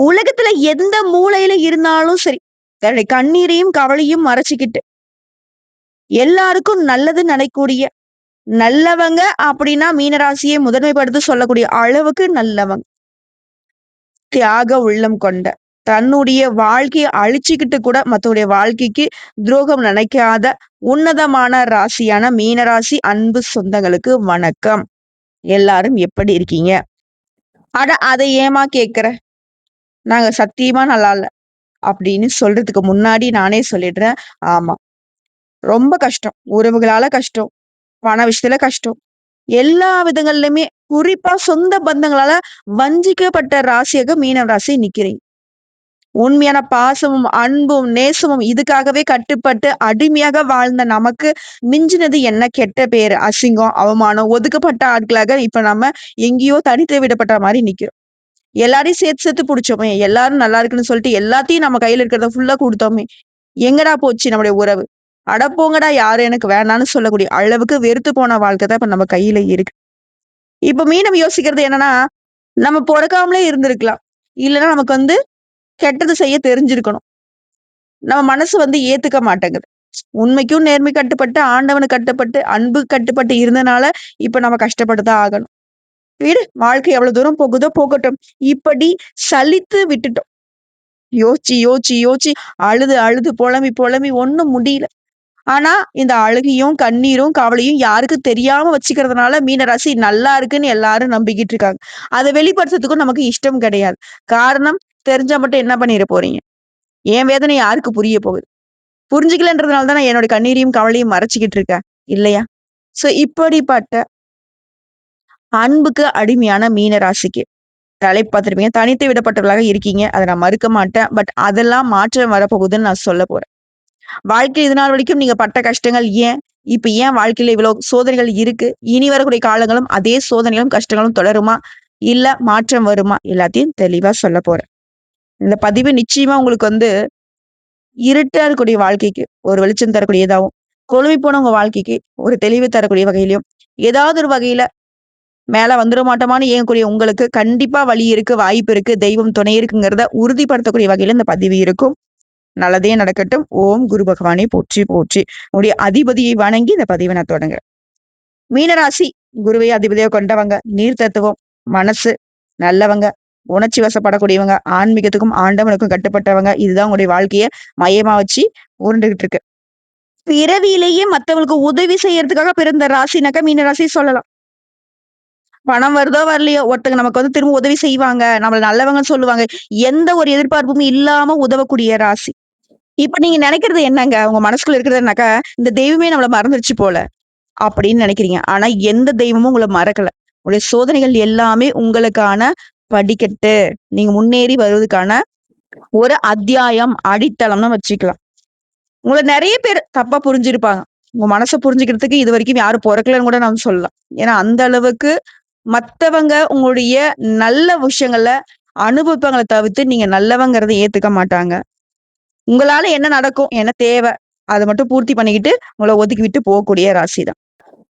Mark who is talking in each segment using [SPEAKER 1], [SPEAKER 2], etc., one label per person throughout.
[SPEAKER 1] உலகத்துல எந்த மூலையில இருந்தாலும் சரி, தன்னுடைய கண்ணீரையும், கவலையும் மறைச்சுக்கிட்டு எல்லாருக்கும் நல்லது நடக்கூடிய நல்லவங்க அப்படின்னா மீனராசியை முதன்மைப்படுத்தி சொல்லக்கூடிய அளவுக்கு நல்லவங்க. தியாக உள்ளம் கொண்ட, தன்னுடைய வாழ்க்கையை அழிச்சுக்கிட்டு கூட மத்தவுடைய வாழ்க்கைக்கு துரோகம் நினைக்காத உன்னதமான ராசியான மீனராசி அன்பு சொந்தங்களுக்கு வணக்கம். எல்லாரும் எப்படி இருக்கீங்க? அட அதை ஏமா கேக்குற நாங்க சத்தியமா நல்லா இல்ல. அப்படின்னு சொல்றதுக்கு முன்னாடி நானே சொல்லிடுறேன். ஆமா. ரொம்ப கஷ்டம். உறவுகளால கஷ்டம். பண விஷயத்துல கஷ்டம். எல்லா விதங்கள்லயுமே குறிப்பா சொந்த பந்தங்களால வஞ்சிக்கப்பட்ட ராசியாக மீனவ ராசி நிக்கிறீங்க. உண்மையான பாசமும், அன்பும், நேசமும் இதுக்காகவே கட்டுப்பட்டு அடிமையாக வாழ்ந்த நமக்கு மிஞ்சினது என்ன கெட்ட பேர் அசிங்கம், அவமானம், ஒதுக்கப்பட்ட ஆட்களாக இப்ப நம்ம எங்கேயோ தனித்து விடப்பட்ட மாதிரி நிக்கிறோம். எல்லாரையும் சேர்த்து சேர்த்து புடிச்சோமே, எல்லாரும் நல்லா இருக்குன்னு சொல்லிட்டு எல்லாத்தையும் நம்ம கையில இருக்கிறத ஃபுல்லா குடுத்தோமே, எங்கடா போச்சு நம்முடைய உறவு? அடப்போங்கடா யாரும் எனக்கு வேணான்னு சொல்லக்கூடிய அளவுக்கு வெறுத்து போன வாழ்க்கை தான் இப்ப நம்ம கையில இருக்கு. இப்ப மீனம் யோசிக்கிறது என்னன்னா, நம்ம பொறக்காமலே இருந்திருக்கலாம். இல்லன்னா நமக்கு வந்து கெட்டது செய்ய தெரிஞ்சிருக்கணும். நம்ம மனசு வந்து ஏத்துக்க மாட்டேங்குது. உண்மைக்கும் நேர்மை கட்டுப்பட்டு, ஆண்டவனு கட்டுப்பட்டு, அன்பு கட்டுப்பட்டு இருந்தனால, இப்ப நம்ம கஷ்டப்பட்டு தான் ஆகணும். விடு வாழ்க்கை எவ்வளவு தூரம் போகுதோ போகட்டும். இப்படி சலித்து விட்டுட்டோம். யோசிச்சு, யோசிச்சு, யோசிச்சு அழுது, அழுது புலம்பி, புலம்பி ஒன்றும் முடியல. ஆனா, இந்த அழுகையும், கண்ணீரும், கவலையும் யாருக்கும் தெரியாம வச்சுக்கிறதுனால மீனராசி நல்லா இருக்குன்னு எல்லாரும் நம்பிக்கிட்டு இருக்காங்க. அதை வெளிப்படுத்துறதுக்கும் நமக்கு இஷ்டம் கிடையாது. காரணம் தெரிஞ்சா மட்டும் என்ன பண்ணிட போறீங்க? என் வேதனை யாருக்கு புரிய போகுது? புரிஞ்சுக்கலன்றதுனால தான் நான் என்னோட கண்ணீரையும், கவலையும் மறைச்சிக்கிட்டு இருக்கேன். இல்லையா? சோ இப்படிப்பட்ட அன்புக்கு அடிமையான மீன ராசிக்கு தலை பார்த்துருப்பீங்க தனித்து விடப்பட்டவர்களாக இருக்கீங்க. அதை நான் மறுக்க மாட்டேன். பட் அதெல்லாம் மாற்றம் வரப்போகுதுன்னு நான் சொல்ல போறேன். வாழ்க்கை இது நாள் வரைக்கும் நீங்க பட்ட கஷ்டங்கள் ஏன்? இப்ப ஏன் வாழ்க்கையில இவ்வளோ சோதனைகள் இருக்கு? இனி வரக்கூடிய காலங்களும் அதே சோதனைகளும், கஷ்டங்களும் தொடருமா? இல்ல மாற்றம் வருமா? எல்லாத்தையும் தெளிவா சொல்ல போறேன். இந்த பதிவு நிச்சயமா உங்களுக்கு வந்து இருட்டா இருக்கக்கூடிய வாழ்க்கைக்கு ஒரு வெளிச்சம் தரக்கூடியதாகவும் குழம்பி போன உங்க வாழ்க்கைக்கு ஒரு தெளிவு தரக்கூடிய வகையிலையும் ஏதாவது ஒரு வகையில மேல வந்துட மாட்டோமான்னு ஏங்கக்கூடிய உங்களுக்கு கண்டிப்பா வழி இருக்கு, வாய்ப்பு இருக்கு, தெய்வம் துணை இருக்குங்கிறத உறுதிப்படுத்தக்கூடிய வகையில இந்த பதிவு இருக்கும். நல்லதே நடக்கட்டும். ஓம் குரு பகவானை போற்றி போற்றி. உங்களுடைய அதிபதியை வணங்கி இந்த பதிவை நான் தொடங்குறேன். மீனராசி குருவை அதிபதியாக கொண்டவங்க, நீர் தத்துவம், மனசு, நல்லவங்க, உணர்ச்சி வசப்படக்கூடியவங்க, ஆன்மீகத்துக்கும், ஆண்டவனுக்கும் கட்டுப்பட்டவங்க. இதுதான் உங்களுடைய வாழ்க்கைய மையமா வச்சு உருண்டுகிட்டு இருக்கு. பிறவியிலேயே மத்தவங்களுக்கு உதவி செய்யறதுக்காக பிறந்த ராசினாக்கா மீனராசி சொல்லலாம். பணம் வருதோ வரலையோ, ஒருத்தங்க நமக்கு வந்து திரும்ப உதவி செய்வாங்க. நம்மள நல்லவங்கன்னு சொல்லுவாங்க. எந்த ஒரு எதிர்பார்ப்பும் இல்லாம உதவக்கூடிய ராசி. இப்ப நீங்க நினைக்கிறது என்னங்க? உங்க மனசுக்குள்ள இருக்கிறதுனாக்கா இந்த தெய்வமே நம்மள மறந்துருச்சு போல. அப்படின்னு நினைக்கிறீங்க. ஆனா எந்த தெய்வமும் உங்களை மறக்கல. உங்களுடைய சோதனைகள் எல்லாமே உங்களுக்கான படிக்கட்டு. நீங்க முன்னேறி வருவதற்கான ஒரு அத்தியாயம், அடித்தளம்னு வச்சுக்கலாம். உங்களை நிறைய பேர் தப்பா புரிஞ்சிருப்பாங்க. உங்க மனச புரிஞ்சுக்கிறதுக்கு இது வரைக்கும் யாரும் பிறக்கலன்னு கூட நம்ம சொல்லலாம். ஏன்னா அந்த அளவுக்கு மத்தவங்க உங்களுடைய நல்ல விஷயங்களை அனுபவங்களை தவிர்த்து, நீங்க நல்லவங்கிறத ஏத்துக்க மாட்டாங்க. உங்களால என்ன நடக்கும்? என்ன தேவை அதை மட்டும் பூர்த்தி பண்ணிக்கிட்டு, உங்களை ஒதுக்கி விட்டு போகக்கூடிய ராசி தான்.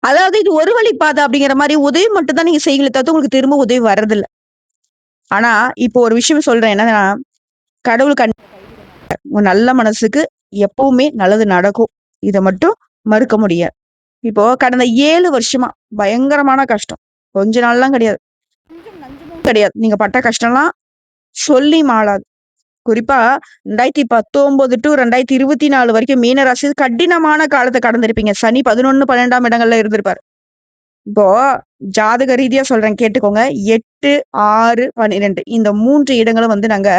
[SPEAKER 1] அதாவது இது ஒரு வழி பாதை அப்படிங்கிற மாதிரி உதவி மட்டும் தான் நீங்க செய்யுங்களே தவிர்த்து, உங்களுக்கு திரும்ப உதவி வர்றதில்ல. ஆனா, இப்போ ஒரு விஷயம் சொல்றேன் என்னன்னா, கடவுள் கண் உங்க நல்ல மனசுக்கு எப்பவுமே நல்லது நடக்கும். இதை மட்டும் மறுக்க முடியாது. இப்போ கடந்த ஏழு வருஷமா பயங்கரமான கஷ்டம். கொஞ்ச நாள்லாம் கிடையாது. கிடையாது. நீங்க பட்ட கஷ்டம்லாம் சொல்லி மாளாது. குறிப்பா 2019 டூ 2024 வரைக்கும் மீன ராசி கடினமான காலத்த கடந்திருப்பீங்க. சனி 11, 12ஆம் இடங்கள்ல இருந்திருப்பாரு. இப்போ ஜாதக ரீதியா சொல்றேன் கேட்டுக்கோங்க. 8, 6, 12 இந்த 3 இடங்களும் வந்து நாங்க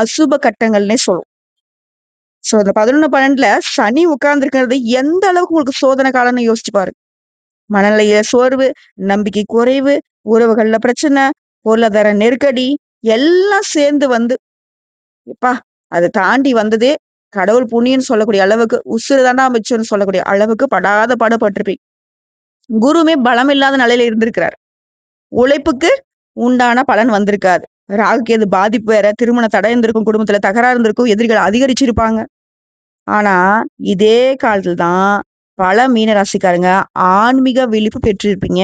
[SPEAKER 1] அசுப கட்டங்கள்னே சொல்லுவோம். சோ இந்த 11, 12ல சனி உட்கார்ந்திருக்கிறது எந்த அளவுக்கு உங்களுக்கு சோதனை காலம்னு யோசிச்சு பாருங்க. மனநிலையில சோர்வு, நம்பிக்கை குறைவு, உறவுகள்ல பிரச்சனை, பொருளாதார நெருக்கடி எல்லாம் சேர்ந்து வந்து எப்பா அதை தாண்டி வந்ததே கடவுள் புண்ணியன்னு சொல்லக்கூடிய அளவுக்கு, உசுறு தாண்டா அமைச்சுன்னு சொல்லக்கூடிய அளவுக்கு படாத பாடு குருமே பலம் இல்லாத நிலையில இருந்திருக்கிறார். உழைப்புக்கு உண்டான பலன் வந்திருக்காது. ராகுக்கு எது பாதிப்பு வேற, திருமண தடை இருந்திருக்கும், குடும்பத்துல தகராறு இருந்திருக்கும், எதிரிகள் அதிகரிச்சிருப்பாங்க. ஆனா, இதே காலத்துல தான் பல மீன ராசிக்காரங்க ஆன்மீக விழிப்பு பெற்றிருப்பீங்க.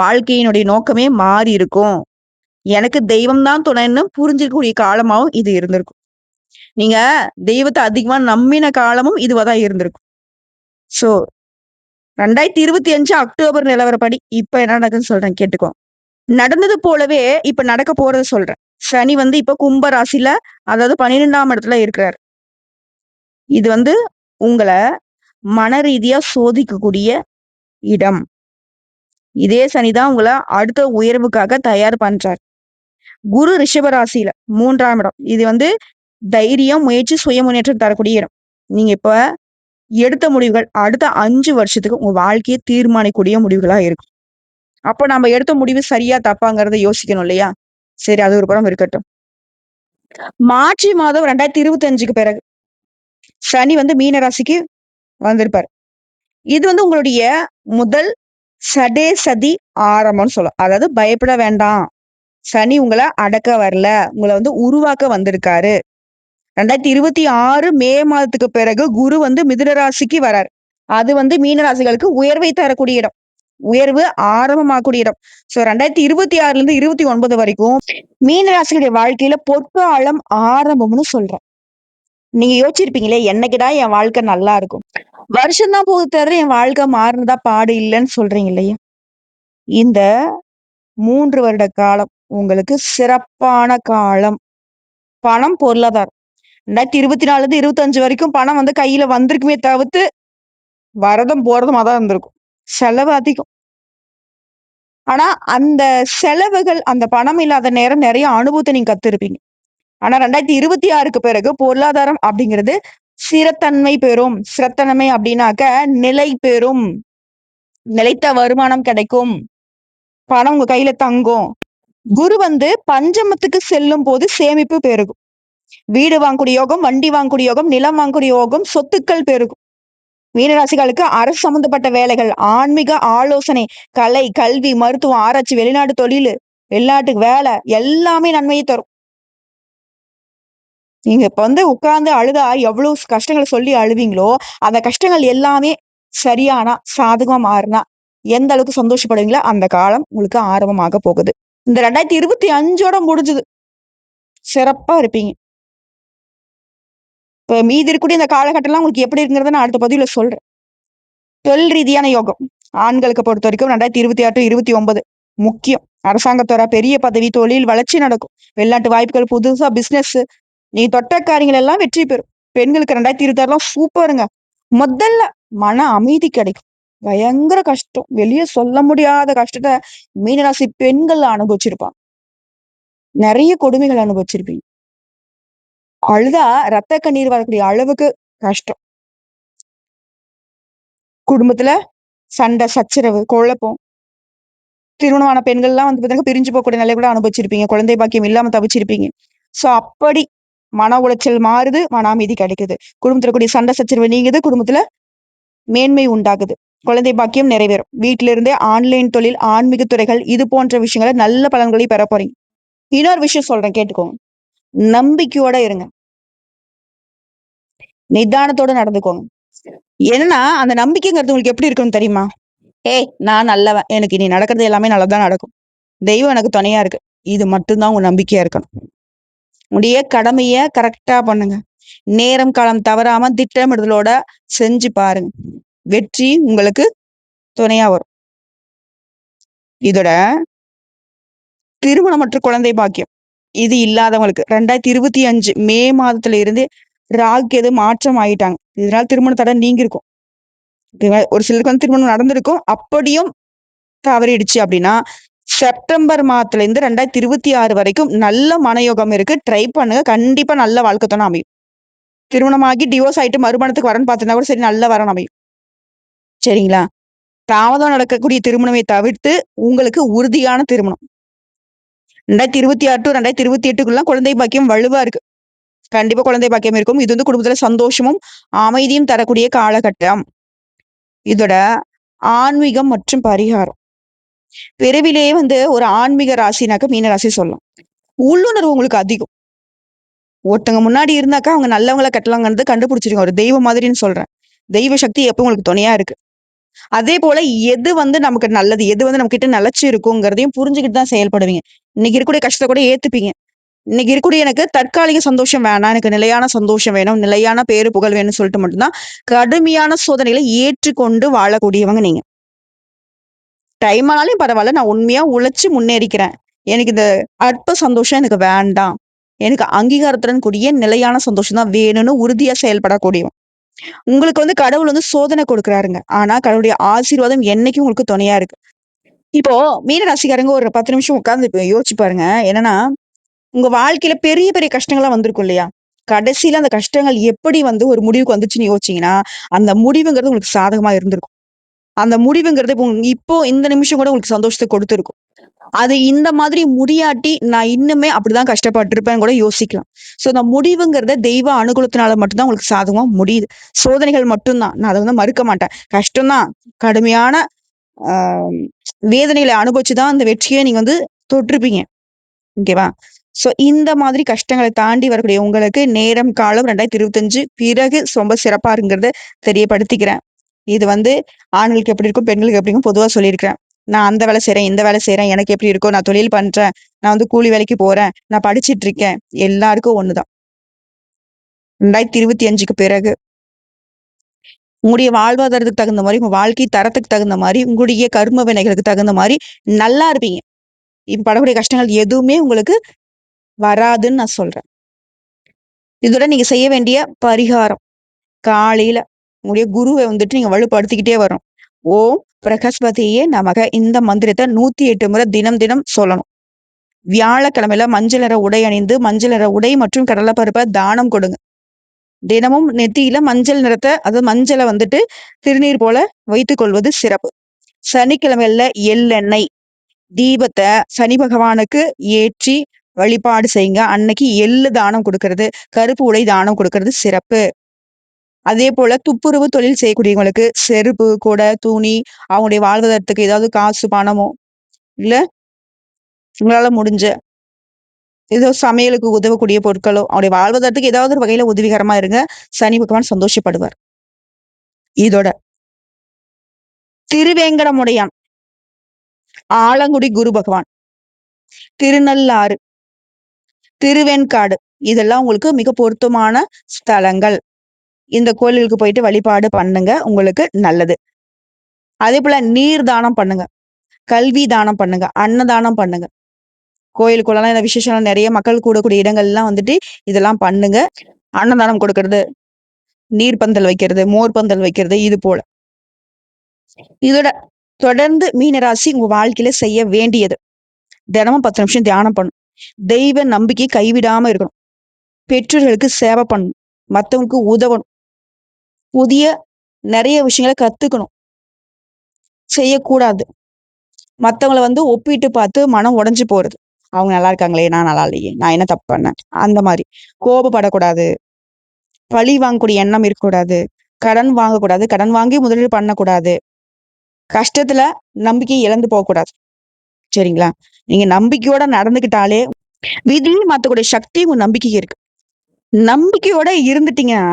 [SPEAKER 1] வாழ்க்கையினுடைய நோக்கமே மாறி இருக்கும். எனக்கு தெய்வம் தான் துணைன்னு புரிஞ்சிருக்கக்கூடிய காலமாவும் இது இருந்திருக்கும். நீங்க தெய்வத்தை அதிகமா நம்பின காலமும் இதுவா தான் இருந்திருக்கும். ஸோ 2025 அக்டோபர் நிலவரப்படி இப்ப என்ன நடக்குதுன்னு சொல்றேன் கேட்டுக்கோ. நடந்தது போலவே இப்ப நடக்க போறத சொல்றேன். சனி வந்து இப்ப கும்ப ராசியில அதாவது 12ஆம் இடத்துல இருக்கிறார் இது வந்து உங்களை மன ரீதியா சோதிக்கக்கூடிய இடம். இதே சனிதான் உங்களை அடுத்த உயர்வுக்காக தயார் பண்றார். குரு ரிஷபராசியில மூன்றாம் இடம். இது வந்து தைரியம், முயற்சி, சுய முன்னேற்றம் தரக்கூடிய இடம். நீங்க இப்ப எடுத்த முடிவுகள் அடுத்த அஞ்சு வருஷத்துக்கு உங்க வாழ்க்கையை தீர்மானிக்கூடிய முடிவுகளா இருக்கும். அப்ப நம்ம எடுத்த முடிவு சரியா, தப்பாங்கிறத யோசிக்கணும் இல்லையா? சரி அது ஒரு புறம் இருக்கட்டும். மார்ச் மாதம் 2025க்கு பிறகு சனி வந்து மீனராசிக்கு வந்திருப்பாரு. இது வந்து உங்களுடைய முதல் சடே சதி ஆரம்பம்னு சொல்லலாம். அதாவது பயப்பட வேண்டாம். சனி உங்களை அடக்க வரல. உங்களை வந்து உருவாக்க வந்திருக்காரு. 2026 மே மாதத்துக்கு பிறகு குரு வந்து மிதுன ராசிக்கு அது வந்து மீன ராசிகளுக்கு உயர்வை தரக்கூடிய இடம். உயர்வு ஆரம்பமாகக்கூடிய இடம். ஸோ 2026லிருந்து 29 வரைக்கும் மீன ராசிகளுடைய வாழ்க்கையில பொற்காலம் ஆரம்பம்னு சொல்றேன். நீங்க யோசிச்சிருப்பீங்களே, என்னைக்குடா என் வாழ்க்கை நல்லா இருக்கும். வருஷம் தான் போகுது தவிர என் வாழ்க்கை மாறினதா பாடு இல்லைன்னு சொல்றீங்க இல்லையா? இந்த மூன்று வருட காலம் உங்களுக்கு சிறப்பான காலம். பணம், பொருளாதாரம். 2024லிருந்து 25 வரைக்கும் பணம் வந்து கையில வந்திருக்குமே தவிர்த்து, வரதும் போறதுமா தான் இருந்திருக்கும். செலவு அதிகம். ஆனா, அந்த செலவுகள், அந்த பணம் இல்லாத நேரம் நிறைய அனுபவத்தை நீங்க கத்திருப்பீங்க. ஆனா 2026க்கு பிறகு பொருளாதாரம் அப்படிங்கிறது சிறத்தன்மை பெறும். சிறத்தன்மை அப்படின்னாக்க நிலை பெறும். நிலைத்த வருமானம் கிடைக்கும். பணம் உங்க கையில தங்கும். குரு வந்து பஞ்சமத்துக்கு செல்லும் போது சேமிப்பு பெருகும். வீடு வாங்கக்கூடிய யோகம், வண்டி வாங்கக்கூடிய யோகம், நிலம் வாங்கக்கூடிய யோகம், சொத்துக்கள் பெருகும். மீனராசிகளுக்கு அரசு சம்பந்தப்பட்ட வேலைகள், ஆன்மீக ஆலோசனை, கலை, கல்வி, மருத்துவம், ஆராய்ச்சி, வெளிநாட்டு தொழில் வெளிநாட்டுக்கு வேலை எல்லாமே நன்மையை தரும். நீங்க இப்ப வந்து உட்கார்ந்து அழுதா எவ்வளவு ஸ் சொல்லி அழுவீங்களோ, அந்த கஷ்டங்கள் எல்லாமே சரியானா, சாதகமா மாறுனா, எந்த அளவுக்கு சந்தோஷப்படுவீங்களோ, அந்த காலம் உங்களுக்கு ஆரம்பமாக போகுது. இந்த 2025ஓட முடிஞ்சுது. சிறப்பா இருப்பீங்க. இப்ப மீதி இருக்கக்கூடிய இந்த காலகட்டம்லாம் உங்களுக்கு எப்படி இருக்குங்கிறத நான் அடுத்த பதிவுல சொல்றேன். தொழில் ரீதியான யோகம். ஆண்களுக்கு பொறுத்த வரைக்கும் 2026 இருபத்தி 29 முக்கியம். அரசாங்கத்தோட பெரிய பதவி, தொழில் வளர்ச்சி நடக்கும். வெளிநாட்டு வாய்ப்புகள், புதுசா பிசினஸ் நீ தொட்ட காரியங்கள் எல்லாம் வெற்றி பெறும். பெண்களுக்கு 2026லாம் சூப்பருங்க. முதல்ல மன அமைதி கிடைக்கும். பயங்கர கஷ்டம். வெளிய சொல்ல முடியாத கஷ்டத்தை மீனராசி பெண்கள் அனுபவிச்சிருப்பாங்க. நிறைய கொடுமைகள் அனுபவிச்சிருப்பீங்க. அழுதா ரத்த கண்ணீர் வரக்கூடிய அளவுக்கு கஷ்டம். குடும்பத்துல சண்டை, சச்சரவு, குழப்பம். திருமணமான பெண்கள்லாம் வந்து பார்த்தீங்கன்னா, பிரிஞ்சு போகக்கூடிய நிலை கூட அனுபவிச்சிருப்பீங்க. குழந்தை பாக்கியம் இல்லாம தவிச்சிருப்பீங்க. சோ அப்படி மன உளைச்சல் மாறுது, மன அமைதி கிடைக்குது. குடும்பத்துல கூடிய சண்டை, சச்சரவு நீங்குது. குடும்பத்துல மேன்மை உண்டாகுது. குழந்தை பாக்கியம் நிறைவேறும். வீட்டில இருந்தே ஆன்லைன் தொழில், ஆன்மீக துறைகள் இது போன்ற விஷயங்களை நல்ல பலன்களை பெற போறீங்க. இன்னொரு விஷயம் சொல்றேன் கேட்டுக்கோங்க. நம்பிக்கையோட இருங்க. நிதானத்தோட நடந்துக்கோங்க. என்னன்னா, அந்த நம்பிக்கைங்கிறது உங்களுக்கு எப்படி இருக்குன்னு தெரியுமா? ஏய் நான் நல்லவன். எனக்கு இனி நடக்கிறது எல்லாமே நல்லதான் நடக்கும். தெய்வம் எனக்கு துணையா இருக்கு. இது மட்டும்தான் உங்க நம்பிக்கையா இருக்கணும். உடைய கடமைய கரெக்டா பண்ணுங்க. நேரம், காலம் தவறாம திட்டமிடுதலோட செஞ்சு பாருங்க. வெற்றி உங்களுக்கு துணையா வரும். இதோட திருமணம் மற்றும் குழந்தை பாக்கியம். இது இல்லாதவங்களுக்கு 2025 மே மாதத்துல இருந்து ராகு, எது மாற்றம் ஆயிட்டாங்க. இதனால திருமண தடை நீங்கிருக்கும். ஒரு சிலருக்கு வந்து திருமணம் நடந்திருக்கும். அப்படியும் தவறிடுச்சு அப்படின்னா, செப்டம்பர் மாதத்துல இருந்து 2026 வரைக்கும் நல்ல மனயோகம் இருக்கு. ட்ரை பண்ணுங்க. கண்டிப்பா நல்ல வாழ்க்கை தானே அமையும். திருமணமாகி டிவோர்ஸ் ஆயிட்டு மறுமணத்துக்கு வரேன்னு பார்த்தீங்கன்னா கூட சரி நல்ல வரணும் அமையும். சரிங்களா? தாமதம் நடக்கக்கூடிய திருமணமே தவிர்த்து, உங்களுக்கு உறுதியான திருமணம். ரெண்டாயிரத்தி இருபத்தி ஆறு டு ரெண்டாயிரத்தி இருபத்தி எட்டுக்குள்ள குழந்தை பாக்கியம் வலுவா இருக்கு. கண்டிப்பா குழந்தை பாக்கியம் இருக்கும். இது வந்து குடும்பத்துல சந்தோஷமும், அமைதியும் தரக்கூடிய காலகட்டம். இதோட ஆன்மீகம் மற்றும் பரிகாரம். விரைவிலேயே வந்து ஒரு ஆன்மீக ராசினாக்க மீன ராசி சொல்லலாம். உள்ளுணர்வு உங்களுக்கு அதிகம். ஒருத்தவங்க முன்னாடி இருந்தாக்கா, அவங்க நல்லவங்கள கட்டலாங்கிறது கண்டுபிடிச்சிருங்க. ஒரு தெய்வம் மாதிரின்னு சொல்றேன். தெய்வ சக்தி எப்பவும் உங்களுக்கு துணையா இருக்கு. அதே போல எது வந்து நமக்கு நல்லது, எது வந்து நம்மகிட்ட நிலைச்சு இருக்குங்கிறதையும் புரிஞ்சுக்கிட்டு தான் செயல்படுவீங்க. இன்னைக்கு இருக்கக்கூடிய கஷ்டத்தை கூட ஏத்துப்பீங்க. இன்னைக்கு இருக்கக்கூடிய எனக்கு தற்காலிக சந்தோஷம் வேணாம். எனக்கு நிலையான சந்தோஷம் வேணும். நிலையான பேரு, புகழ் வேணும்னு சொல்லிட்டு மட்டும்தான் கடுமையான சோதனைகளை ஏற்றுக்கொண்டு வாழக்கூடியவங்க நீங்க. டைம் ஆனாலும் பரவாயில்ல நான் உண்மையா உழைச்சி முன்னேறிக்கிறேன். எனக்கு இந்த அற்ப சந்தோஷம் எனக்கு வேண்டாம். எனக்கு அங்கீகாரத்துடன் கூடிய நிலையான சந்தோஷம் தான் வேணும்னு உறுதியா செயல்படக்கூடியவன். உங்களுக்கு வந்து கடவுள் வந்து சோதனை கொடுக்குறாருங்க. ஆனா கடவுளுடைய ஆசீர்வாதம் என்னைக்கும் உங்களுக்கு துணையா இருக்கு. இப்போ மீன ராசிக்காரங்க ஒரு 10 நிமிஷம் உட்கார்ந்து யோசிச்சு பாருங்க. என்னன்னா, உங்க வாழ்க்கையில பெரிய பெரிய கஷ்டங்கள்லாம் வந்திருக்கும் இல்லையா? கடைசியில அந்த கஷ்டங்கள் எப்படி வந்து ஒரு முடிவுக்கு வந்துச்சுன்னு யோசிச்சீங்கன்னா, அந்த முடிவுங்கிறது உங்களுக்கு சாதகமா இருந்திருக்கும். அந்த முடிவுங்கிறது இப்போ இப்போ இந்த நிமிஷம் கூட உங்களுக்கு சந்தோஷத்தை கொடுத்துருக்கும் அது இந்த மாதிரி முடியாட்டி, நான் இன்னுமே அப்படிதான் கஷ்டப்பட்டிருப்பேன் கூட யோசிக்கலாம். சோ அந்த முடிவுங்கிறத தெய்வ அனுகூலத்தினால மட்டும்தான் உங்களுக்கு சாதகமா முடியுது. சோதனைகள் மட்டும்தான் நான் அதை வந்து மறுக்க மாட்டேன். கஷ்டம் தான். கடுமையான ஆஹ் வேதனைகளை அனுபவிச்சு தான் அந்த வெற்றியை நீங்க வந்து தொட்டிருப்பீங்க. ஓகேவா? சோ இந்த மாதிரி கஷ்டங்களை தாண்டி வரக்கூடிய உங்களுக்கு நேரம், காலம் 2025 பிறகு ரொம்ப சிறப்பா இருக்குங்கிறத தெரியப்படுத்திக்கிறேன். இது வந்து ஆண்களுக்கு எப்படி இருக்கும், பெண்களுக்கு எப்படி இருக்கும் பொதுவாக சொல்லியிருக்கிறேன். நான் அந்த வேலை செய்கிறேன் இந்த வேலை செய்கிறேன் எனக்கு எப்படி இருக்கும், நான் தொழில் பண்ணுறேன் நான் வந்து கூலி வேலைக்கு போகிறேன் நான் படிச்சுட்டு இருக்கேன். எல்லாருக்கும் ஒண்ணுதான். 2025க்கு பிறகு உங்களுடைய வாழ்வாதாரத்துக்கு தகுந்த மாதிரி உங்கள் வாழ்க்கை தரத்துக்கு தகுந்த மாதிரி உங்களுடைய கர்ம வினைகளுக்கு தகுந்த மாதிரி நல்லா இருப்பீங்க. இப்போ படக்கூடிய கஷ்டங்கள் எதுவுமே உங்களுக்கு வராதுன்னு நான் சொல்கிறேன் இதோட நீங்கள் செய்ய வேண்டிய பரிகாரம். காலையில் உங்களுடைய குருவை வந்துட்டு நீங்க வலுப்படுத்திக்கிட்டே வரும் ஓம் பிரகஸ்பதியே நமக இந்த மந்திரத்தை நூத்தி எட்டு முறை தினம் தினம் சொல்லணும். வியாழக்கிழமையில மஞ்சள் நிற உடை அணிந்து, மஞ்சள் நிற உடை மற்றும் கடலைப்பருப்பை தானம் கொடுங்க. தினமும் நெத்தியில மஞ்சள் நிறத்தை அதாவது மஞ்சளை வந்துட்டு திருநீர் போல வைத்துக் கொள்வது சிறப்பு. சனிக்கிழமையில எள்ளெண்ணெய் தீபத்தை சனி பகவானுக்கு ஏற்றி வழிபாடு செய்யுங்க. அன்னைக்கு எள்ளு தானம் கொடுக்கறது கருப்பு உடை தானம் கொடுக்கறது சிறப்பு. அதே போல துப்புரவு தொழில் செய்யக்கூடியவங்களுக்கு செருப்பு, கொடை, துணி, அவங்களுடைய வாழ்வதற்கு ஏதாவது காசு, பணமோ, இல்ல உங்களால முடிஞ்ச ஏதோ சமையலுக்கு உதவக்கூடிய பொருட்களோ, அவருடைய வாழ்வதற்கு ஏதாவது ஒரு வகையில உதவிகரமா இருங்க. சனி பகவான் சந்தோஷப்படுவார். இதோட திருவேங்கடமுடையான், ஆலங்குடி குரு பகவான், திருநள்ளாறு, திருவெண்காடு இதெல்லாம் உங்களுக்கு மிக பொருத்தமான ஸ்தலங்கள். இந்த கோயிலுக்கு போயிட்டு வழிபாடு பண்ணுங்க. உங்களுக்கு நல்லது. அதே போல நீர் தானம் பண்ணுங்க. கல்வி தானம் பண்ணுங்க. அன்னதானம் பண்ணுங்க. கோயிலுக்குள்ளலாம் இந்த விசேஷம் நிறைய மக்கள் கூடக்கூடிய இடங்கள்லாம் வந்துட்டு இதெல்லாம் பண்ணுங்க. அன்னதானம் கொடுக்கறது, நீர் பந்தல் வைக்கிறது, மோர் பந்தல் வைக்கிறது இது போல. இதோட தொடர்ந்து மீனராசி உங்க வாழ்க்கையில செய்ய வேண்டியது. தினமும் 10 நிமிஷம் தியானம் பண்ணும் தெய்வ நம்பிக்கை கைவிடாம இருக்கணும். பெற்றோர்களுக்கு சேவை பண்ணணும். மத்தவங்களுக்கு உதவணும். புதிய நிறைய விஷயங்கள கத்துக்கணும். செய்யக்கூடாது. மத்தவங்கள வந்து ஒப்பிட்டு பார்த்து மனம் உடைஞ்சு போறது. அவங்க நல்லா இருக்காங்களே! நான் நல்லா இல்லையே! நான் என்ன தப்பு பண்ணேன்? அந்த மாதிரி கோபப்படக்கூடாது. பழி வாங்கக்கூடிய எண்ணம் இருக்கக்கூடாது. கடன் வாங்கக்கூடாது. கடன் வாங்கி முதலீடு பண்ணக்கூடாது. கஷ்டத்துல நம்பிக்கை இழந்து போகக்கூடாது. சரிங்களா? நீங்க நம்பிக்கையோட நடந்துக்கிட்டாலே விதி மாத்தக்கூடிய சக்தி உங்க நம்பிக்கைக்கு இருக்கு. நம்பிக்கையோட இருந்துட்டீங்கன்னா,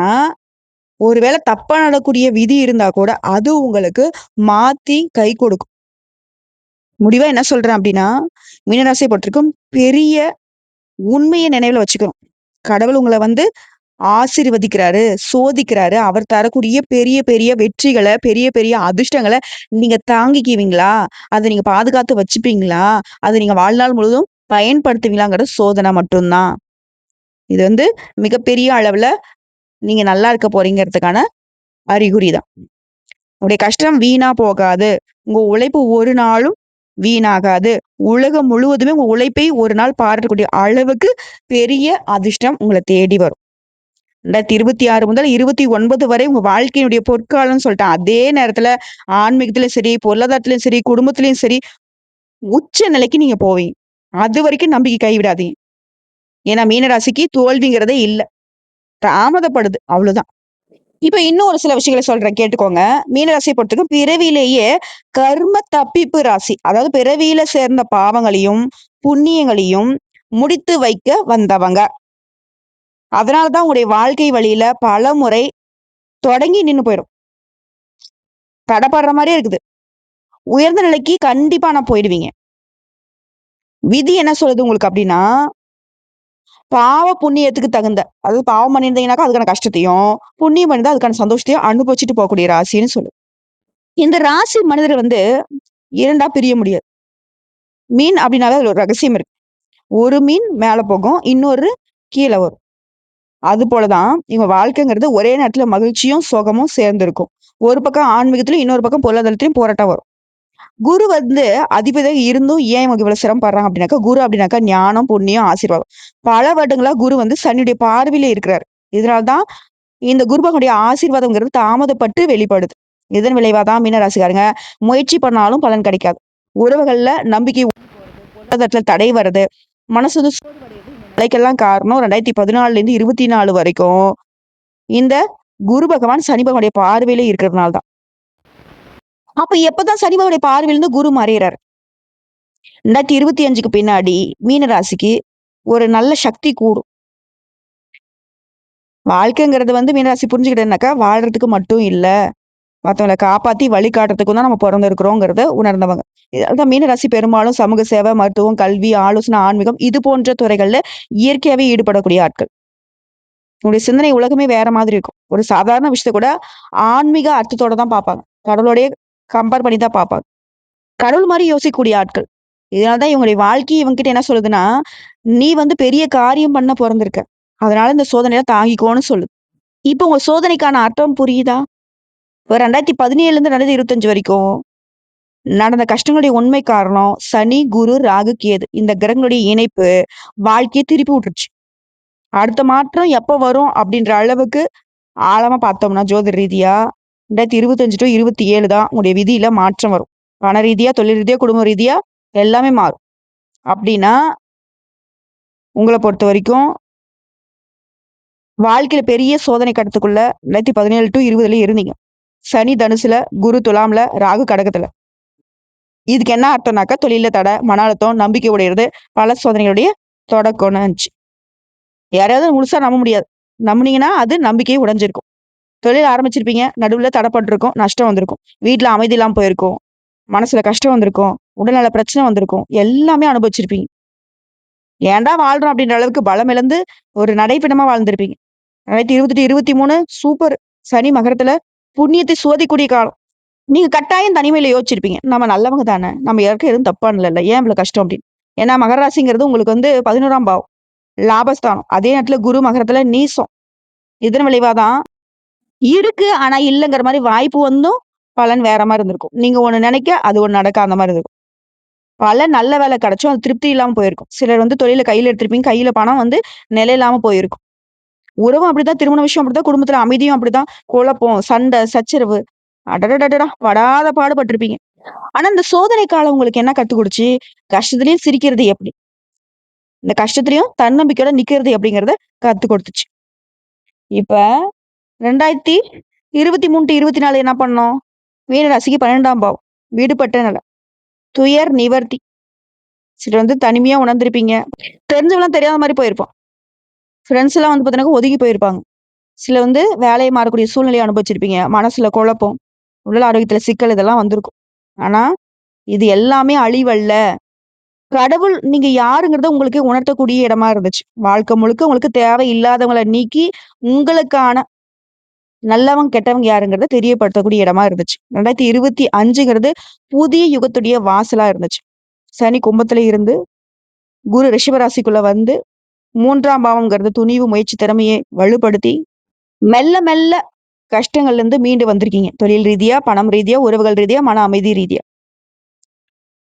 [SPEAKER 1] ஒருவேளை தப்பா நடக்கூடிய விதி இருந்தா கூட, அது உங்களுக்கு மாத்தி கை கொடுக்கும். முடிவா என்ன சொல்றேன் அப்படின்னா மீனராசிய பொறுத்தவரைக்கும் பெரிய உண்மையை நினைவுல வச்சுக்கணும். கடவுள் உங்களை வந்து ஆசீர்வதிக்கிறாரு, சோதிக்கிறாரு. அவர் தரக்கூடிய பெரிய பெரிய வெற்றிகளை பெரிய பெரிய அதிர்ஷ்டங்களை நீங்க தாங்கிக்குவீங்களா? அதை நீங்க பாதுகாத்து வச்சுப்பீங்களா? அதை நீங்க வாழ்நாள் முழுவதும் பயன்படுத்துவீங்களாங்கிற சோதனை மட்டும் தான். இது வந்து மிகப்பெரிய அளவுல நீங்க நல்லா இருக்க போறீங்கிறதுக்கான அறிகுறி தான். உங்களுடைய கஷ்டம் வீணா போகாது. உங்க உழைப்பு ஒரு நாளும் வீணாகாது. உலகம் முழுவதுமே உங்க உழைப்பை ஒரு நாள் பாராட்டக்கூடிய அளவுக்கு பெரிய அதிர்ஷ்டம் உங்களை தேடி வரும். 2026 முதல் 29 வரை உங்க வாழ்க்கையினுடைய பொற்காலம்னு சொல்லிட்டேன். அதே நேரத்துல ஆன்மீகத்திலயும் சரி, பொருளாதாரத்திலயும் சரி, குடும்பத்திலயும் சரி, உச்ச நிலைக்கு நீங்க போவீங்க. அதுவரைக்கும் நம்பிக்கை கைவிடாதீங்க. ஏன்னா மீனராசிக்கு தோல்விங்கிறதே இல்லை தாமதப்படுது. அவ்வளோதான். இப்ப இன்னும் ஒரு சில விஷயங்கள சொல்றேன் கேட்டுக்கோங்க. மீனராசிய பொறுத்தவரைக்கும் பிறவியிலேயே கர்ம தப்பிப்பு ராசி. அதாவது பிறவியில சேர்ந்த பாவங்களையும், புண்ணியங்களையும் முடித்து வைக்க வந்தவங்க. அதனாலதான் உங்களுடைய வாழ்க்கை வழியில பலமுறை தொடங்கி நின்று போயிடும் தடைப்படுற மாதிரியே இருக்குது உயர்ந்த நிலைக்கு கண்டிப்பா நான் போயிடுவீங்க விதி என்ன சொல்லுது உங்களுக்கு அப்படின்னா பாவ புண்ணியத்துக்கு தகுந்த அதாவது பாவம் பண்ணியிருந்தீங்கன்னாக்கா அதுக்கான கஷ்டத்தையும் புண்ணியம் பண்ணிருந்தா அதுக்கான சந்தோஷத்தையும் அனுபவிச்சுட்டு போகக்கூடிய ராசின்னு சொல்லு இந்த ராசி மனிதர் வந்து இரண்டா பிரிய முடியாது. மீன் அப்படின்னாவே அதுல ஒரு ரகசியம் இருக்கு. ஒரு மீன் மேல போகும் இன்னொரு கீழே வரும். அது போலதான் இவங்க வாழ்க்கைங்கிறது ஒரே நேரத்துல மகிழ்ச்சியும் சோகமும் சேர்ந்து இருக்கும் ஒரு பக்கம் ஆன்மீகத்திலும் இன்னொரு பக்கம் பொருளாதாரத்திலையும் போராட்டம் வரும். குரு வந்து அதிபதியாக இருந்தும் ஏன் இவங்க இவ்வளவு சிரமப்படுறாங்க அப்படின்னாக்கா குரு அப்படின்னாக்கா ஞானம் புண்ணியம் ஆசீர்வாதம். பல வருடங்களா குரு வந்து சனியுடைய பார்வையில இருக்கிறார். இதனால்தான் இந்த குரு பகனுடைய ஆசீர்வாதம்ங்கிறது தாமதப்பட்டு வெளிப்படுது. இதன் விளைவாதான் மீனராசிக்காரங்க முயற்சி பண்ணாலும் பலன் கிடைக்காது. உறவுகள்ல நம்பிக்கை பொருளாதாரத்துல தடை வருது. மனசு வந்து நிலைக்கெல்லாம் காரணம் ரெண்டாயிரத்தி பதினாலுல இருந்து இருபத்தி நாலு வரைக்கும் இந்த குரு பகவான் சனி பகவானுடைய பார்வையில இருக்கிறதுனால தான். அப்ப எப்பதான் சனிபாவுடைய பார்வையிலிருந்து குரு மறையிறார் ரெண்டாயிரத்தி இருபத்தி அஞ்சுக்கு பின்னாடி மீனராசிக்கு ஒரு நல்ல சக்தி கூடும். வாழ்க்கைங்கிறது வந்து மீனராசி புரிஞ்சுக்கிட்டேன்னாக்கா வாழ்றதுக்கு மட்டும் இல்லை. மற்றவங்களை காப்பாத்தி வழிகாட்டுறதுக்கும் தான் நம்ம பிறந்திருக்கிறோங்கிறத உணர்ந்தவங்க. அதான் மீனராசி பெரும்பாலும் சமூக சேவை மருத்துவம் கல்வி ஆலோசனை ஆன்மீகம் இது போன்ற துறைகள்ல இயற்கையாவே ஈடுபடக்கூடிய ஆட்கள். உங்களுடைய சிந்தனை உலகமே வேற மாதிரி இருக்கும். ஒரு சாதாரண விஷயத்த கூட ஆன்மீக அர்த்தத்தோட தான் பார்ப்பாங்க. கடவுளுடைய கம்பேர் பண்ணி தான் பார்ப்பாங்க. கடவுள் மாதிரி யோசிக்கக்கூடிய ஆட்கள். இதனாலதான் இவங்களுடைய வாழ்க்கை இவங்ககிட்ட என்ன சொல்லுதுன்னா நீ வந்து பெரிய காரியம் பண்ண பிறந்திருக்க. அதனால இந்த சோதனையில தாங்கிக்கோன்னு சொல்லுது இப்போ உங்க சோதனைக்கான அர்த்தம் புரியுதா? இப்போ ரெண்டாயிரத்தி பதினேழுல இருந்து ரெண்டாயிரத்தி இருபத்தஞ்சு வரைக்கும் நடந்த கஷ்டங்களுடைய உண்மை காரணம் சனி குரு ராகு கேது. இந்த கிரகங்களுடைய இணைப்பு வாழ்க்கையை திருப்பி விட்டுருச்சு. அடுத்த மாற்றம் எப்போ வரும் அப்படின்ற அளவுக்கு ஆழமா பார்த்தோம்னா ஜோதிட ரீதியா ரெண்டாயிரத்தி இருபத்தஞ்சு டு இருபத்தி ஏழு தான் உங்களுடைய விதியில மாற்றம் வரும். பண ரீதியா தொழில் ரீதியா குடும்ப ரீதியா எல்லாமே மாறும். அப்படின்னா உங்களை பொறுத்த வரைக்கும் வாழ்க்கையில பெரிய சோதனை கடத்துக்குள்ள ரெண்டாயிரத்தி பதினேழு டு இருபதுல இருந்தீங்க. சனி தனுசுல குரு துலாம்ல ராகு கடகத்துல. இதுக்கு என்ன அர்த்தம்னாக்கா தொழில தடை மன அழுத்தம் நம்பிக்கை உடையிறது பல சோதனைகளுடைய தொடக்கம்னு இருந்துச்சு யாரையாவது முழுசா நம்ப முடியாது. நம்பினீங்கன்னா அது நம்பிக்கையை உடைஞ்சிருக்கும். தொழில் ஆரம்பிச்சிருப்பீங்க. நடுவில் தடைப்பட்டிருக்கும் நஷ்டம் வந்திருக்கும். வீட்டில் அமைதி இல்லாம போயிருக்கும். மனசுல கஷ்டம் வந்திருக்கும். உடல்நல பிரச்சனை வந்திருக்கும். எல்லாமே அனுபவிச்சிருப்பீங்க. ஏன்டா வாழ்றோம் அப்படின்ற அளவுக்கு பலம் இழந்து ஒரு நடைப்பிணமா வாழ்ந்திருப்பீங்க. ரெண்டாயிரத்தி இருபத்தி இருபத்தி மூணு சூப்பர் சனி மகரத்துல புண்ணியத்தை சோதிக்கூடிய காலம். நீங்க கட்டாயம் தனிமையில யோசிச்சிருப்பீங்க. நம்ம நல்லவங்க தானே. நம்ம யாருக்கும் எதுவும் தப்பா இல்லை ஏன் இவ்வளவு கஷ்டம் அப்படின்னு. ஏன்னா மகராசிங்கிறது உங்களுக்கு வந்து பதினோராம் பாவம். லாபஸ்தானம். அதே நேரத்துல குரு மகரத்துல நீசம். இதன் விளைவாதான் இருக்கு. ஆனா இல்லைங்கிற மாதிரி வாய்ப்பு வந்தும் பலன் வேற மாதிரி இருந்திருக்கும். நீங்க ஒண்ணு நினைக்க அது ஒண்ணு நடக்க அந்த மாதிரி இருக்கும். பல நல்ல வேலை கிடைச்சும் அது திருப்தி இல்லாம போயிருக்கும். சிலர் வந்து தொழில கையில எடுத்திருப்பீங்க. கையில பணம் வந்து நிலை இல்லாம போயிருக்கும். உறவும் அப்படிதான் திருமண விஷயம் அப்படிதான் குடும்பத்துல அமைதியும் அப்படிதான் குழப்பம் சண்டை சச்சரவு அடடடடா படாத பாடுபட்டிருப்பீங்க. ஆனா இந்த சோதனை காலம் உங்களுக்கு என்ன கத்து கொடுச்சு? கஷ்டத்துலயும் சிரிக்கிறது எப்படி? இந்த கஷ்டத்துலயும் தன்னம்பிக்கையோட நிக்கிறது அப்படிங்கறத கத்து கொடுத்துச்சு. இப்ப ரெண்டாயிரத்தி இருபத்தி மூணு டு இருபத்தி நாலு என்ன பண்ணோம்? மீனராசிக்கு பன்னெண்டாம் பாவம். வீடுபட்ட நிலை. துயர் நிவர்த்தி. சில வந்து தனிமையா உணர்ந்திருப்பீங்க. தெரிஞ்சவங்களாம் தெரியாத மாதிரி போயிருப்போம். ஃப்ரெண்ட்ஸ் எல்லாம் வந்து பார்த்தீங்கன்னா ஒதுங்கி போயிருப்பாங்க. சில வந்து வேலையை மாறக்கூடிய சூழ்நிலையை அனுபவிச்சிருப்பீங்க. மனசுல குழப்பம் உடல் ஆரோக்கியத்துல சிக்கல் இதெல்லாம் வந்திருக்கும். ஆனா இது எல்லாமே அழிவல்ல. கடவுள் நீங்க யாருங்கிறத உங்களுக்கு உணர்த்தக்கூடிய இடமா இருந்துச்சு. வாழ்க்கை முழுக்க உங்களுக்கு தேவை இல்லாதவங்களை நீக்கி உங்களுக்கான நல்லவங்க கெட்டவங்க யாருங்கிறத தெரியப்படுத்தக்கூடிய இடமா இருந்துச்சு. ரெண்டாயிரத்தி இருபத்தி அஞ்சுங்கிறது புதிய யுகத்துடைய வாசலா இருந்துச்சு. சனி கும்பத்துல இருந்து குரு ரிஷபராசிக்குள்ள வந்து மூன்றாம் பாவம்ங்கிறது துணிவு முயற்சி திறமையை வலுப்படுத்தி மெல்ல மெல்ல கஷ்டங்கள்ல இருந்து மீண்டு வந்திருக்கீங்க. தொழில் ரீதியா பணம் ரீதியா உறவுகள் ரீதியா மன அமைதி ரீதியா.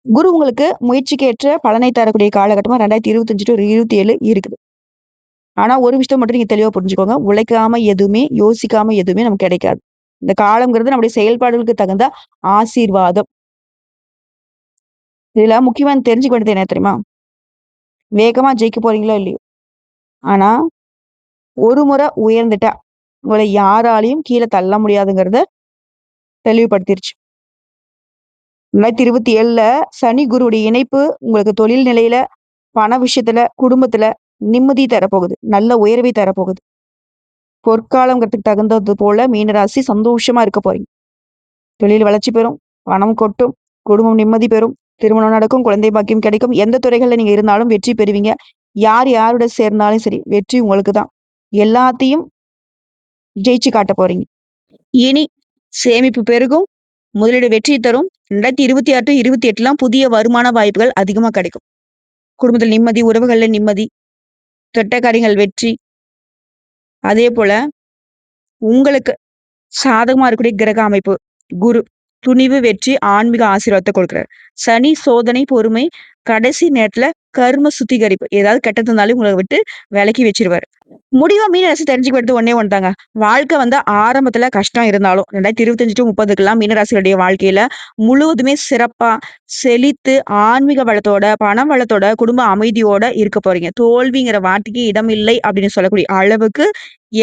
[SPEAKER 1] குரு உங்களுக்கு முயற்சிக்கு ஏற்ற பலனை தரக்கூடிய காலகட்டமா ரெண்டாயிரத்தி இருபத்தஞ்சு டு இருபத்தி ஏழு இருக்குது. ஆனா ஒரு விஷயத்த மட்டும் நீங்க தெளிவா புரிஞ்சுக்கோங்க. உழைக்காம எதுவுமே யோசிக்காம எதுவுமே நமக்கு கிடைக்காது. இந்த காலம்ங்கிறது நம்முடைய செயல்பாடுகளுக்கு தகுந்த ஆசீர்வாதம். இதுல முக்கியமா தெரிஞ்சுக்க வேண்டியது என்ன தெரியுமா? வேகமா ஜெயிக்க போறீங்களோ இல்லையோ. ஆனா ஒரு முறை உயர்ந்துட்டா உங்களை யாராலையும் கீழே தள்ள முடியாதுங்கிறத தெளிவுபடுத்திருச்சு. ரெண்டாயிரத்தி இருபத்தி ஏழுல சனி குருவுடைய இணைப்பு உங்களுக்கு தொழில் நிலையில பண விஷயத்துல குடும்பத்துல நிம்மதி தரப்போகுது. நல்ல உயர்வை தரப்போகுது. பொற்காலங்கிறதுக்கு தகுந்தது போல மீனராசி சந்தோஷமா இருக்க போறீங்க. தொழில் வளர்ச்சி பெறும் பணம் கொட்டும் குடும்பம் நிம்மதி பெறும் திருமணம் நடக்கும் குழந்தை பாக்கியம் கிடைக்கும். எந்த துறைகளில் நீங்க இருந்தாலும் வெற்றி பெறுவீங்க. யார் யாரோட சேர்ந்தாலும் சரி வெற்றி உங்களுக்கு தான். எல்லாத்தையும் ஜெயிச்சு காட்ட போறீங்க. இனி சேமிப்பு பெருகும் முதலீடு வெற்றி தரும். ரெண்டாயிரத்தி இருபத்தி ஆறு இருபத்தி எட்டுலாம் புதிய வருமான வாய்ப்புகள் அதிகமா கிடைக்கும். குடும்பத்தில் நிம்மதி உறவுகளில் நிம்மதி தொட்டக்காரியங்கள் வெற்றி. அதே போல உங்களுக்கு சாதகமா இருக்கக்கூடிய கிரக அமைப்பு குரு. துணிவு வெற்றி ஆன்மீக ஆசீர்வாதத்தை கொடுக்குறாரு. சனி சோதனை பொறுமை கடைசி நேரத்துல கர்ம சுத்திகரிப்பு. ஏதாவது கெட்டது இருந்தாலும் உங்களை விட்டு விலக்கி வச்சிருவாரு. முடிவா மீன ராசி தெரிஞ்சுக்கிறது ஒன்னே ஒன்றாங்க வாழ்க்கை வந்து ஆரம்பத்துல கஷ்டம் இருந்தாலும் ரெண்டாயிரத்தி இருபத்தஞ்சு டு முப்பதுக்கெல்லாம் மீனராசிகளுடைய வாழ்க்கையில முழுவதுமே சிறப்பா செழித்து ஆன்மீக வளத்தோட பண வளத்தோட குடும்ப அமைதியோட இருக்க போறீங்க. தோல்விங்கிற வார்த்தைக்கு இடம் இல்லை அப்படின்னு சொல்லக்கூடிய அளவுக்கு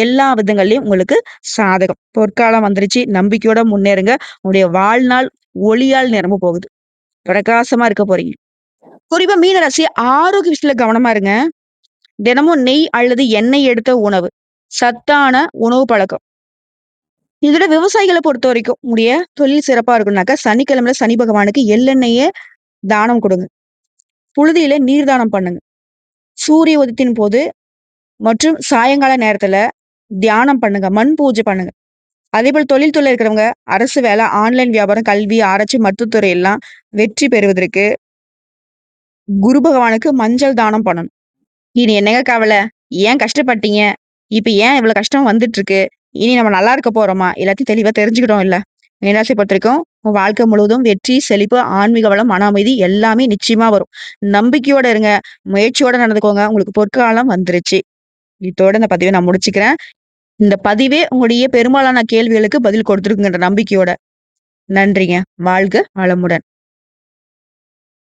[SPEAKER 1] எல்லா விதங்கள்லயும் உங்களுக்கு சாதகம். பொற்காலம் வந்துருச்சு. நம்பிக்கையோட முன்னேறுங்க. உங்களுடைய வாழ்நாள் ஒளியால் நிரம்ப போகுது. பிரகாசமா இருக்க போறீங்க. குறிப்பா மீனராசி ஆரோக்கிய விஷயத்துல கவனமா இருங்க. தினமும் நெய் அல்லது எண்ணெய் எடுத்த உணவு. சத்தான உணவு பழக்கம். இதோட விவசாயிகளை பொறுத்த வரைக்கும் உடைய தொழில் சிறப்பா இருக்கும்னாக்கா சனிக்கிழமையில சனி பகவானுக்கு எள்ளெண்ணெயே தானம் கொடுங்க. புழுதியில நீர் தானம் பண்ணுங்க. சூரிய உதயத்தின் போது மற்றும் சாயங்கால நேரத்துல தியானம் பண்ணுங்க மண் பூஜை பண்ணுங்க. அதே போல் தொழில்துறை இருக்கிறவங்க அரசு வேலை ஆன்லைன் வியாபாரம் கல்வி ஆராய்ச்சி மருத்துவத்துறை எல்லாம் வெற்றி பெறுவதற்கு குரு பகவானுக்கு மஞ்சள் தானம் பண்ணணும். இனி என்னங்க கவலை? ஏன் கஷ்டப்பட்டீங்க? இப்ப ஏன் இவ்வளவு கஷ்டம் வந்துட்டு இருக்கு இனி நம்ம நல்லா இருக்க போறோமா? எல்லாத்தையும் தெளிவா தெரிஞ்சுக்கிட்டோம் இல்ல. மீனாட்சி பொறுத்திருக்கும். உங்க வாழ்க்கை முழுவதும் வெற்றி செழிப்பு ஆன்மீக வளம் மன அமைதி எல்லாமே நிச்சயமா வரும். நம்பிக்கையோட இருங்க. முயற்சியோட நடந்துக்கோங்க. உங்களுக்கு பொற்காலம் வந்துருச்சு. இதோட இந்த பதிவை நான் முடிச்சுக்கிறேன். இந்த பதிவே உங்களுடைய பெரும்பாலான கேள்விகளுக்கு பதில் கொடுத்துருக்குங்கிற நம்பிக்கையோட. நன்றிங்க. வாழ்க வளமுடன்.